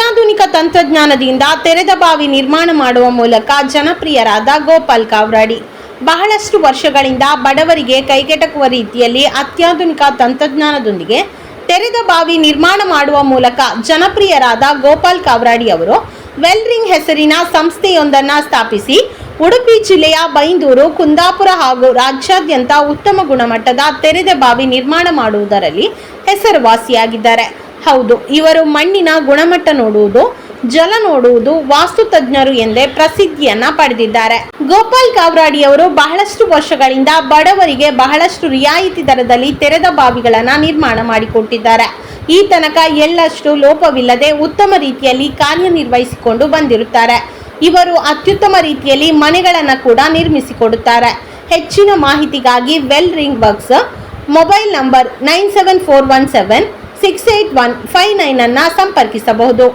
ಅತ್ಯಾಧುನಿಕ ತಂತ್ರಜ್ಞಾನದಿಂದ ತೆರೆದ ಬಾವಿ ನಿರ್ಮಾಣ ಮಾಡುವ ಮೂಲಕ ಜನಪ್ರಿಯರಾದ ಗೋಪಾಲ್ ಕಾವ್ರಾಡಿ. ಬಹಳಷ್ಟು ವರ್ಷಗಳಿಂದ ಬಡವರಿಗೆ ಕೈಗೆಟಕುವ ರೀತಿಯಲ್ಲಿ ಅತ್ಯಾಧುನಿಕ ತಂತ್ರಜ್ಞಾನದೊಂದಿಗೆ ತೆರೆದ ಬಾವಿ ನಿರ್ಮಾಣ ಮಾಡುವ ಮೂಲಕ ಜನಪ್ರಿಯರಾದ ಗೋಪಾಲ್ ಕಾವ್ರಾಡಿ ಅವರು ವೆಲ್ರಿಂಗ್ ಹೆಸರಿನ ಸಂಸ್ಥೆಯೊಂದನ್ನು ಸ್ಥಾಪಿಸಿ ಉಡುಪಿ ಜಿಲ್ಲೆಯ ಬೈಂದೂರು, ಕುಂದಾಪುರ ಹಾಗೂ ರಾಜ್ಯಾದ್ಯಂತ ಉತ್ತಮ ಗುಣಮಟ್ಟದ ತೆರೆದ ಬಾವಿ ನಿರ್ಮಾಣ ಮಾಡುವುದರಲ್ಲಿ ಹೆಸರುವಾಸಿಯಾಗಿದ್ದಾರೆ. ಹೌದು, ಇವರು ಮಣ್ಣಿನ ಗುಣಮಟ್ಟ ನೋಡುವುದು, ಜಲ ನೋಡುವುದು ವಾಸ್ತು ತಜ್ಞರು ಎಂದೇ ಪ್ರಸಿದ್ಧಿಯನ್ನ ಪಡೆದಿದ್ದಾರೆ. ಗೋಪಾಲ್ ಕಾವ್ರಾಡಿಯವರು ಬಹಳಷ್ಟು ವರ್ಷಗಳಿಂದ ಬಡವರಿಗೆ ಬಹಳಷ್ಟು ರಿಯಾಯಿತಿ ದರದಲ್ಲಿ ತೆರೆದ ಬಾವಿಗಳನ್ನು ನಿರ್ಮಾಣ ಮಾಡಿಕೊಟ್ಟಿದ್ದಾರೆ. ಈ ತನಕ ಎಳ್ಳಷ್ಟು ಲೋಪವಿಲ್ಲದೆ ಉತ್ತಮ ರೀತಿಯಲ್ಲಿ ಕಾರ್ಯನಿರ್ವಹಿಸಿಕೊಂಡು ಬಂದಿರುತ್ತಾರೆ. ಇವರು ಅತ್ಯುತ್ತಮ ರೀತಿಯಲ್ಲಿ ಮನೆಗಳನ್ನು ಕೂಡ ನಿರ್ಮಿಸಿಕೊಡುತ್ತಾರೆ. ಹೆಚ್ಚಿನ ಮಾಹಿತಿಗಾಗಿ well ring box mobile number nine seven four one seven six eight one five ನೈನನ್ನು ಸಂಪರ್ಕಿಸಬಹುದು.